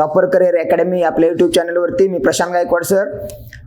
Topper career academy आपल्या YouTube चॅनलवरती मी प्रशांत गायकवाड सर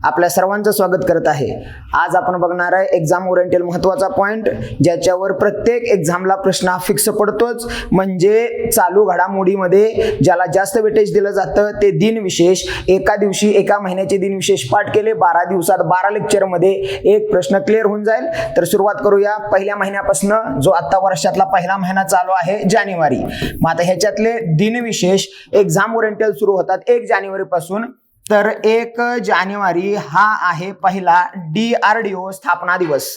आपल्या सर्वांचं स्वागत करत आहे. आज आपण बघणार आहे एक्झाम ओरिएंटेड महत्त्वाचा पॉईंट ज्याच्यावर प्रत्येक एक्झामला प्रश्न हा फिक्स पडतोच. म्हणजे चालू घडामोडीमध्ये ज्याला जास्त वेटेज दिलं जातं ते दिनविशेष एका दिवशी एका महिन्याचे दिनविशेष पाठ केले बारा दिवसात बारा लेक्चरमध्ये एक प्रश्न क्लिअर होऊन जाईल. तर सुरुवात करूया पहिल्या महिन्यापासून जो आत्ता वर्षातला पहिला महिना चालू आहे जानेवारी. मग आता ह्याच्यातले दिनविशेष एक्झाम ओरिएंटल सुरू होतात एक जानेवारी पासून तर एक जानेवारी हा आहे पहिला डी आर डी ओ स्थापना दिवस.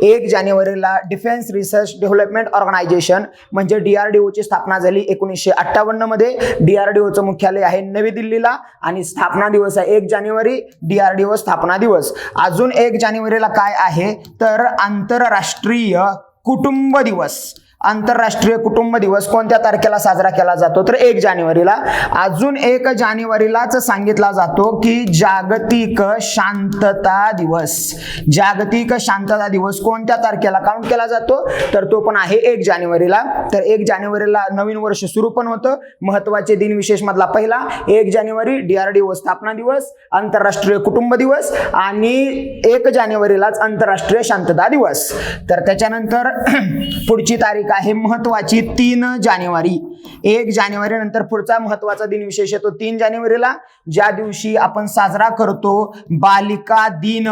एक जानेवारीला डिफेन्स रिसर्च डेव्हलपमेंट ऑर्गनायझेशन म्हणजे डी आर डी ओची स्थापना झाली एकोणीसशे अठ्ठावन्नमध्ये. डी आर डी ओचं मुख्यालय आहे नवी दिल्लीला आणि स्थापना दिवस आहे एक जानेवारी डी आर डी ओ स्थापना दिवस. अजून एक जानेवारीला काय आहे? तर आंतरराष्ट्रीय कुटुंब दिवस. आंतरराष्ट्रीय कुटुंब दिवस कोणत्या तारखेला साजरा केला जातो? तर एक जानेवारीला. अजून एक जानेवारीलाच सांगितला जातो की जागतिक शांतता दिवस. जागतिक शांतता दिवस कोणत्या तारखेला काउंट केला जातो? तर तो पण आहे एक जानेवारीला. तर एक जानेवारीला नवीन वर्ष सुरू पण होतं. महत्त्वाचे दिन विशेष मधला पहिला. एक जानेवारी डीआरडीओ स्थापना दिवस आंतरराष्ट्रीय कुटुंब दिवस आणि एक जानेवारीलाच आंतरराष्ट्रीय शांतता दिवस. तर त्याच्यानंतर पुढची तारीख आहे महत्वाची तीन जानेवारी. एक जानेवारी नंतर पुढचा महत्त्वाचा दिन विशेष येतो. तीन जानेवारीला ज्या दिवशी आपण साजरा करतो बालिका दिन.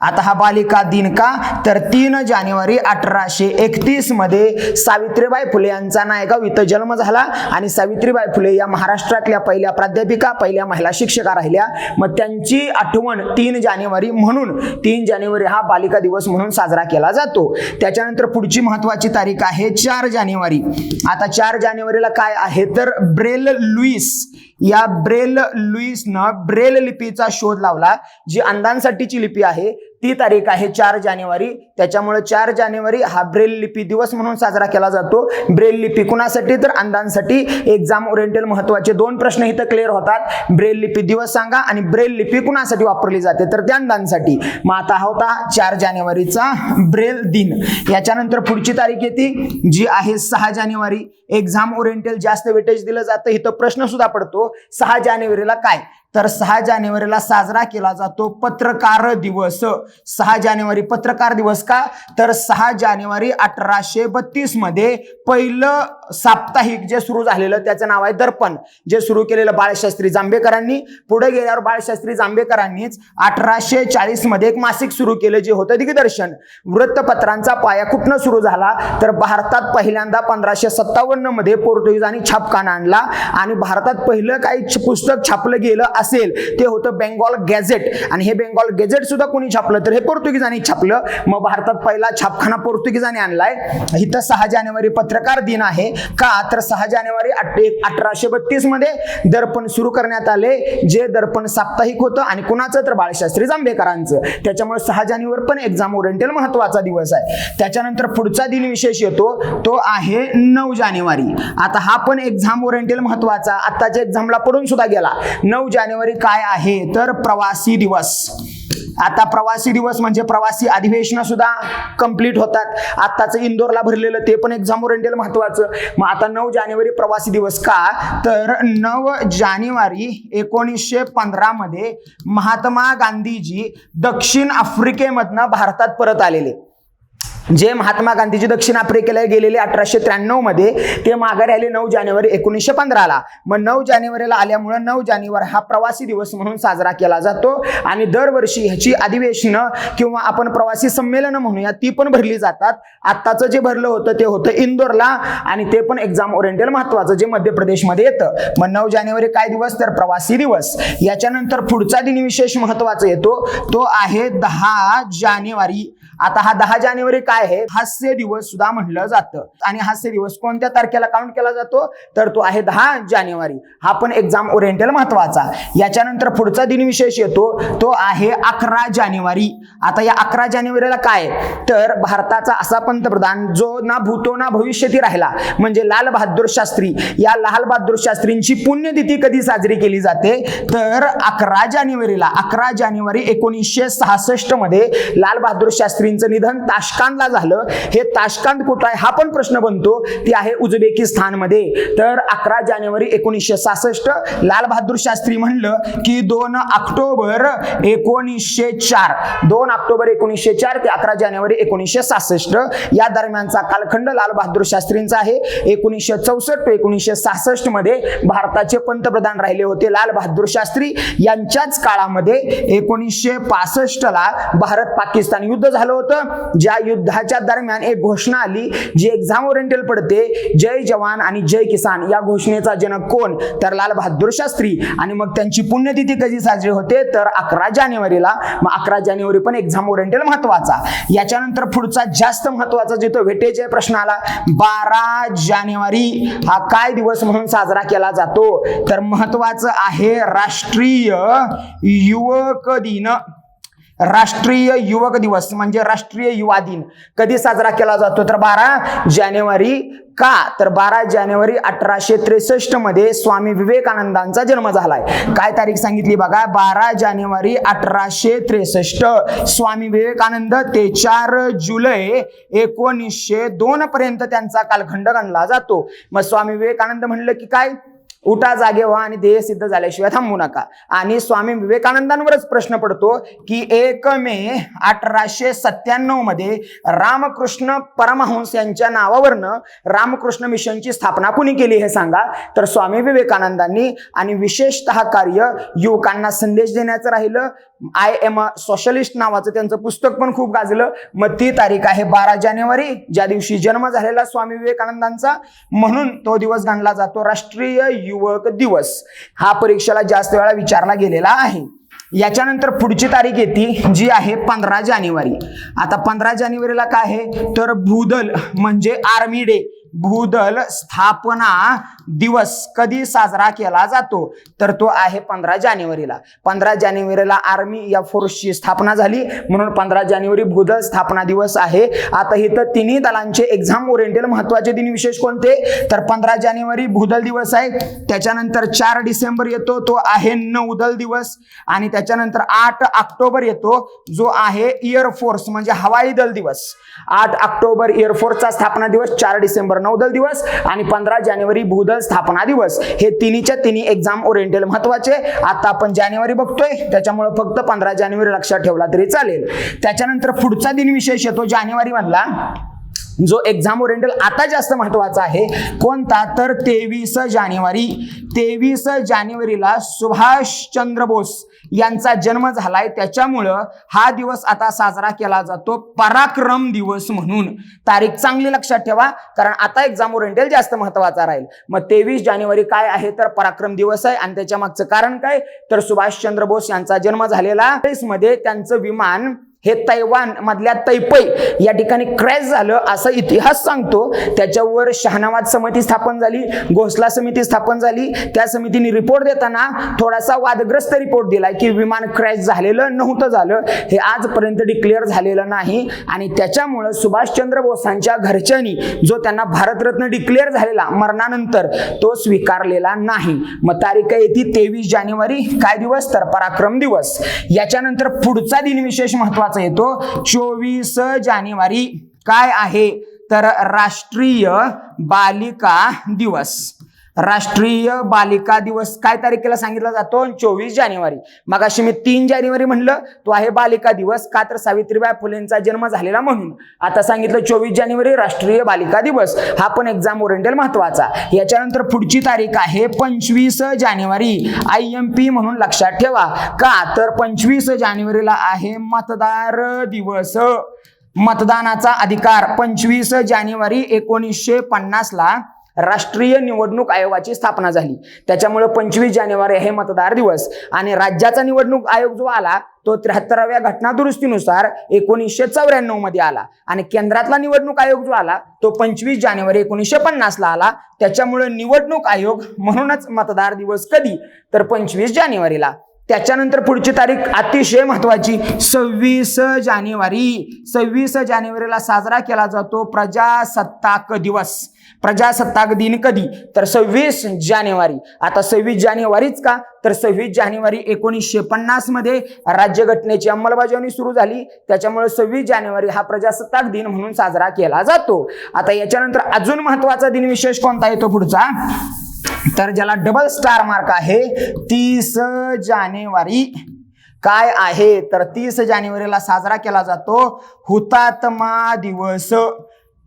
आता हा बालिका दिन का? तर तीन जानेवारी अठराशे एकतीसमध्ये सावित्रीबाई फुले यांचा नायगाव इथं जन्म झाला. आणि सावित्रीबाई फुले या महाराष्ट्रातल्या पहिल्या प्राध्यापिका पहिल्या महिला शिक्षका राहिल्या. मग त्यांची आठवण तीन जानेवारी म्हणून तीन जानेवारी हा बालिका दिवस म्हणून साजरा केला जातो. त्याच्यानंतर पुढची महत्वाची तारीख आहे चार जानेवारी. आता चार जानेवारीला काय आहे? तर ब्रेल लुईस. या ब्रेल लुईसनं ब्रेल लिपीचा शोध लावला जी अंधांसाठीची लिपी आहे. ती तारीख आहे चार जानेवारी. त्याच्यामुळे चार जानेवारी हा ब्रेल लिपी दिवस म्हणून साजरा केला जातो. ब्रेल लिपी कुणासाठी? तर अंधांसाठी. एक्झाम ओरिएंटल महत्त्वाचे दोन प्रश्न इथं क्लिअर होतात. ब्रेल लिपी दिवस सांगा आणि ब्रेल लिपी कुणासाठी वापरली जाते? तर त्या अंधांसाठी. मग आता हा होता चार जानेवारीचा ब्रेल दिन. याच्यानंतर पुढची तारीख येते जी आहे सहा जानेवारी. एक्झाम ओरिएंटल जास्त वेटेज दिलं जातं. इथं प्रश्न सुद्धा पडतो सहा जानेवारीला काय? तर सहा जानेवारीला साजरा केला जातो पत्रकार दिवस. सहा जानेवारी पत्रकार दिवस का? तर सहा जानेवारी अठराशे बत्तीसमध्ये पहिलं साप्ताहिक जे सुरू झालेलं त्याचं नाव आहे दर्पण. जे सुरू केलेलं बाळशास्त्री जांभेकरांनी पुढे गेल्यावर बाळशास्त्री जांभेकरांनीच अठराशे चाळीसमध्ये एक मासिक सुरू केलं जे होतं दिग्दर्शन. वृत्तपत्रांचा पाया कुठनं सुरू झाला? तर भारतात पहिल्यांदा पंधराशे सत्तावन्नमध्ये पोर्तुगीजांनी छापखाना आणला आणि भारतात पहिलं काही पुस्तक छापलं गेलं असेल ते होतं बेंगॉल गॅझेट. आणि हे बेंगॉल गॅझेट सुद्धा कोणी छापलं तर हे पोर्तुगीजांनी छापलं. मग भारतात पहिला छापखाना पोर्तुगीजांनी आणलाय. इथं सहा जानेवारी पत्रकार दिन आहे. का? तर सहा जानेवारी अठराशे बत्तीसमध्ये दर्पण सुरू करण्यात आले. जे दर्पण साप्ताहिक होतं आणि कुणाचं? तर बाळशास्त्री जांभेकरांचं. त्याच्यामुळे सहा जानेवारी पण एक्झाम ओरिएंटल महत्त्वाचा दिवस आहे. त्याच्यानंतर पुढचा दिन विशेष येतो. तो आहे नऊ जानेवारी. आता हा पण एक्झाम ओरिएंटल महत्त्वाचा. आत्ताच्या एक्झामला पडून सुद्धा गेला. नऊ जानेवारी काय आहे? तर प्रवासी दिवस. आता प्रवासी दिवस म्हणजे प्रवासी अधिवेशन सुद्धा कंप्लीट होतात. आत्ताचं इंदोरला भरलेलं ते पण एक्झाम रेंडेल महत्वाचं. मग आता नऊ जानेवारी प्रवासी दिवस का? तर नऊ जानेवारी एकोणीसशे पंधरा मध्ये महात्मा गांधीजी दक्षिण आफ्रिकेमधनं भारतात परत आलेले. जे महात्मा गांधीजी दक्षिण आफ्रिकेला गेलेले अठराशे त्र्याण्णवमध्ये ते माघारी आले नऊ जानेवारी एकोणीसशे पंधराला. मग नऊ जानेवारीला आल्यामुळं नऊ जानेवारी हा प्रवासी दिवस म्हणून साजरा केला जातो आणि दरवर्षी ह्याची अधिवेशनं किंवा आपण प्रवासी संमेलनं म्हणूया ती पण भरली जातात. आत्ताचं जे भरलं होतं ते होतं इंदोरला आणि ते पण एक्झाम ओरिएंटेड महत्वाचं जे मध्य प्रदेशमध्ये येतं. मग नऊ जानेवारी काय दिवस? तर प्रवासी दिवस. याच्यानंतर पुढचा दिन विशेष महत्त्वाचा येतो. तो आहे दहा जानेवारी. आता हा दहा जानेवारी काय आहे? हास्य दिवस सुद्धा म्हटलं जातं. आणि हास्य दिवस कोणत्या तारखेला काउंट केला जातो? तर तो आहे दहा जानेवारी. हा पण एक्झाम ओरिएंटल महत्त्वाचा. याच्यानंतर पुढचा दिन विशेष येतो. तो आहे अकरा जानेवारी. आता या अकरा जानेवारीला काय? तर भारताचा असा पंतप्रधान जो ना भूतो ना भविष्यती राहिला म्हणजे लाल बहादूर शास्त्री. या लाल बहादूर शास्त्रींची पुण्यतिथी कधी साजरी केली जाते? तर अकरा जानेवारीला. अकरा जानेवारी एकोणीसशे सहासष्टमध्ये लाल बहादूर शास्त्री शास्त्रींचं निधन ताशकांडला झालं. हे ताशकांड कुठं आहे? हा पण प्रश्न बनतो. ती आहे उझबेकिस्तानमध्ये. तर अकरा जानेवारी एकोणीसशे सहासष्ट लाल बहादूर शास्त्री म्हणलं की दोन ऑक्टोबर एकोणीसशे चार. दोन ऑक्टोबर एकोणीसशे चार ते अकरा जानेवारी एकोणीसशे सहासष्ट. या दरम्यानचा कालखंड लालबहादूर शास्त्रींचा आहे. एकोणीसशे चौसष्ट ते एकोणीसशे सहासष्टमध्ये भारताचे पंतप्रधान राहिले होते लाल बहादूर शास्त्री. यांच्याच काळामध्ये एकोणीसशे पासष्ट ला भारत पाकिस्तान युद्ध झालं होतं ज्या युद्धाच्या दरम्यान एक घोषणा आली जी एक्झाम ओरिएंटल पडते जय जवान आणि जय किसान. या घोषणेचा जनक कोण? तर लाल बहादूर शास्त्री. आणि मग त्यांची पुण्यतिथी कधी साजरी होते? तर अकरा जानेवारीला. मग अकरा जानेवारी पण एक्झाम ओरिएंटल महत्त्वाचा. याच्यानंतर पुढचा जास्त महत्त्वाचा जिथं वेटेज आहे प्रश्न आला. बारा जानेवारी हा काय दिवस म्हणून साजरा केला जातो? तर महत्वाचं आहे राष्ट्रीय युवक दिन. राष्ट्रीय युवक दिवस म्हणजे राष्ट्रीय युवा दिन. कधी साजरा केला जातो? तर बारा जानेवारी का? तर बारा जानेवारी अठराशे त्रेसष्टमध्ये स्वामी विवेकानंदांचा जन्म झालाय. काय तारीख सांगितली बघा? बारा जानेवारी अठराशे त्रेसष्ट. स्वामी विवेकानंद ते चार जुलै एकोणीसशे दोन पर्यंत त्यांचा कालखंड गणला जातो. मग स्वामी विवेकानंद म्हणलं की काय? उठा जागे व्हा आणि ध्येय सिद्ध झाल्याशिवाय थांबू नका. आणि स्वामी विवेकानंदांवरच प्रश्न पडतो की एक मे अठराशे सत्त्याण्णवमध्ये रामकृष्ण परमहंस यांच्या नावावरनं रामकृष्ण मिशनची स्थापना कुणी केली हे सांगा? तर स्वामी विवेकानंदांनी आणि विशेषतः कार्य युवकांना संदेश देण्याचं राहिलं. आय एम अ सोशलिस्ट नावाचं त्यांचं पुस्तक पण खूप गाजलं. मग ती तारीख आहे बारा जानेवारी ज्या दिवशी जन्म झालेला स्वामी विवेकानंदांचा. म्हणून तो दिवस गणला जातो राष्ट्रीय युवक दिवस. हा परीक्षेला जास्त वेळा विचारला गेलेला आहे. याच्यानंतर पुढची तारीख येते जी आहे पंधरा जानेवारी. आता पंधरा जानेवारीला काय आहे? तर भूदल म्हणजे आर्मी डे. भूदल स्थापना दिवस कधी साजरा केला जातो? तर तो आहे पंधरा जानेवारीला. पंधरा जानेवारीला आर्मी या फोर्सची स्थापना झाली. म्हणून पंधरा जानेवारी भूदल स्थापना दिवस आहे. आता इथं तिन्ही दलांचे एक्झाम ओरिएंटेड महत्त्वाचे दिन विशेष कोणते? तर पंधरा जानेवारी भूदल दिवस आहे. त्याच्यानंतर चार डिसेंबर येतो. तो आहे नौदल दिवस. आणि त्याच्यानंतर आठ ऑक्टोबर येतो. जो आहे एअरफोर्स म्हणजे हवाई दल दिवस. आठ ऑक्टोबर एअरफोर्सचा स्थापना दिवस चार डिसेंबर नौदल दिवस आणि पंधरा जानेवारी भूदल स्थापना दिवस. हे तिन्हीच्या तिन्ही एक्झाम ओरिएंटल महत्त्वाचे. आता आपण जानेवारी बघतोय. त्याच्यामुळे फक्त पंधरा जानेवारी लक्षात ठेवला तरी चालेल. त्याच्यानंतर पुढचा दिन विशेष येतो जानेवारी मधला जो एक्झाम ओरिएंटल आता जास्त महत्त्वाचा आहे कोणता? तर तेवीस जानेवारी. तेवीस जानेवारीला सुभाष चंद्र बोस यांचा जन्म झालाय. त्याच्यामुळं हा दिवस आता साजरा केला जातो पराक्रम दिवस म्हणून. तारीख चांगली लक्षात ठेवा कारण आता एक्झाम ओरिएंटल जास्त महत्त्वाचा राहील. मग तेवीस जानेवारी काय आहे? तर पराक्रम दिवस आहे. आणि त्याच्या मागचं कारण काय? तर सुभाषचंद्र बोस यांचा जन्म झालेला. मध्ये त्यांचं विमान हे तैवान मधल्या तैपै या ठिकाणी क्रॅश झालं असा इतिहास सांगतो. त्याच्यावर शहानवाद समिती स्थापन झाली घोसला समिती स्थापन झाली. त्या समितीने रिपोर्ट देताना थोडासा वादग्रस्त रिपोर्ट दिला की विमान क्रॅश झालेलं नव्हतं झालं. हे आजपर्यंत डिक्लेअर झालेलं नाही. आणि त्याच्यामुळं सुभाषचंद्र बोसांच्या घरच्यांनी जो त्यांना भारतरत्न डिक्लेअर झालेला मरणानंतर तो स्वीकारलेला नाही. मग तारीख येते तेवीस जानेवारी. काय दिवस? तर पराक्रम दिवस. याच्यानंतर पुढचा दिन विशेष महत्त्वाचा येतो. चोवीस जानेवारी काय आहे? तर राष्ट्रीय बालिका दिवस. राष्ट्रीय बालिका दिवस काय तारखेला सांगितला जातो? चोवीस जानेवारी. मग अशी मी तीन जानेवारी म्हणलं तो आहे बालिका दिवस. का तर सावित्रीबाई फुलेंचा जन्म झालेला म्हणून. आता सांगितलं चोवीस जानेवारी राष्ट्रीय बालिका दिवस. हा पण एक्झाम ओरिएंटल महत्त्वाचा. याच्यानंतर पुढची तारीख आहे पंचवीस जानेवारी. आय एम पी म्हणून लक्षात ठेवा. का तर पंचवीस जानेवारीला आहे मतदार दिवस. मतदानाचा अधिकार पंचवीस जानेवारी एकोणीसशे पन्नासला राष्ट्रीय निवडणूक आयोगाची स्थापना झाली. त्याच्यामुळे पंचवीस जानेवारी हे मतदार दिवस. आणि राज्याचा निवडणूक आयोग जो आला तो त्र्याहत्तराव्या घटना दुरुस्तीनुसार एकोणीसशे चौऱ्याण्णवमध्ये आला. आणि केंद्रातला निवडणूक आयोग जो आला तो पंचवीस जानेवारी एकोणीसशे पन्नासला आला. त्याच्यामुळे निवडणूक आयोग म्हणूनच मतदार दिवस कधी? तर पंचवीस जानेवारीला. त्याच्यानंतर पुढची तारीख अतिशय महत्वाची. सव्वीस जानेवारी. सव्वीस जानेवारीला साजरा केला जातो प्रजासत्ताक दिवस. प्रजासत्ताक दिन कधी? तर सव्वीस जानेवारी. आता सव्वीस जानेवारीच का? तर सव्वीस जानेवारी एकोणीसशे पन्नासमध्ये राज्यघटनेची अंमलबजावणी सुरू झाली. त्याच्यामुळे सव्वीस जानेवारी हा प्रजासत्ताक दिन म्हणून साजरा केला जातो. आता याच्यानंतर अजून महत्त्वाचा दिन विशेष कोणता येतो पुढचा? तर ज्याला डबल स्टार मार्क आहे तीस जानेवारी काय आहे? तर तीस जानेवारीला साजरा केला जातो हुतात्मा दिवस.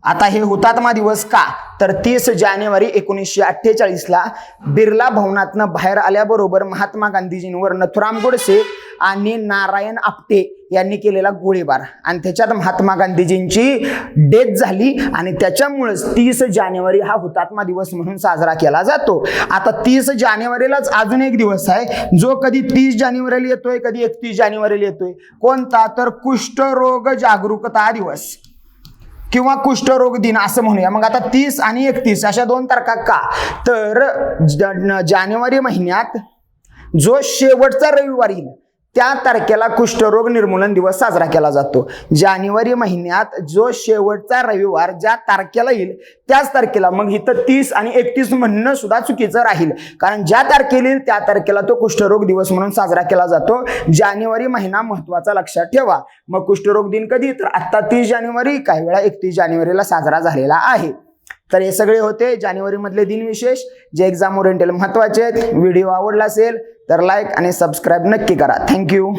आता हे हुतात्मा दिवस का? तर तीस जानेवारी एकोणीसशे अठ्ठेचाळीसला बिर्ला भवनातनं बाहेर आल्याबरोबर महात्मा गांधीजींवर नथुराम गोडसे आणि नारायण आपटे यांनी केलेला गोळीबार. आणि त्याच्यात महात्मा गांधीजींची डेथ झाली आणि त्याच्यामुळेच तीस जानेवारी हा हुतात्मा दिवस म्हणून साजरा केला जातो. आता तीस जानेवारीलाच अजून एक दिवस आहे. जो कधी तीस जानेवारीला येतोय कधी एकतीस जानेवारीला येतोय. कोणता? तर कुष्ठरोग जागरूकता दिवस. किंवा कुष्ठरोग दिन असं म्हणूया. मग आता तीस आणि एकतीस अशा दोन तारखा का? तर जानेवारी महिन्यात जो शेवटचा रविवार येईल त्या तारखेला कुष्ठरोग निर्मूलन दिवस साजरा केला जातो. जानेवारी महिन्यात जो शेवटचा रविवार ज्या तारखेला येईल त्याच तारखेला मग इथं तीस आणि एकतीस म्हणणं सुद्धा चुकीचं राहील. कारण ज्या तारखेला येईल त्या तारखेला तो कुष्ठरोग दिवस म्हणून साजरा केला जातो. जानेवारी महिना महत्त्वाचा लक्षात ठेवा. मग कुष्ठरोग दिन कधी? तर आत्ता तीस जानेवारी काही वेळा एकतीस जानेवारीला साजरा झालेला आहे. तर हे सगळे होते. जानेवारी मधले जे एक्झाम ओरिएंटल महत्त्वाचे आहेत व्हिडिओ आवडला असेल तर लाईक आणि सबस्क्राईब नक्की करा. थँक्यू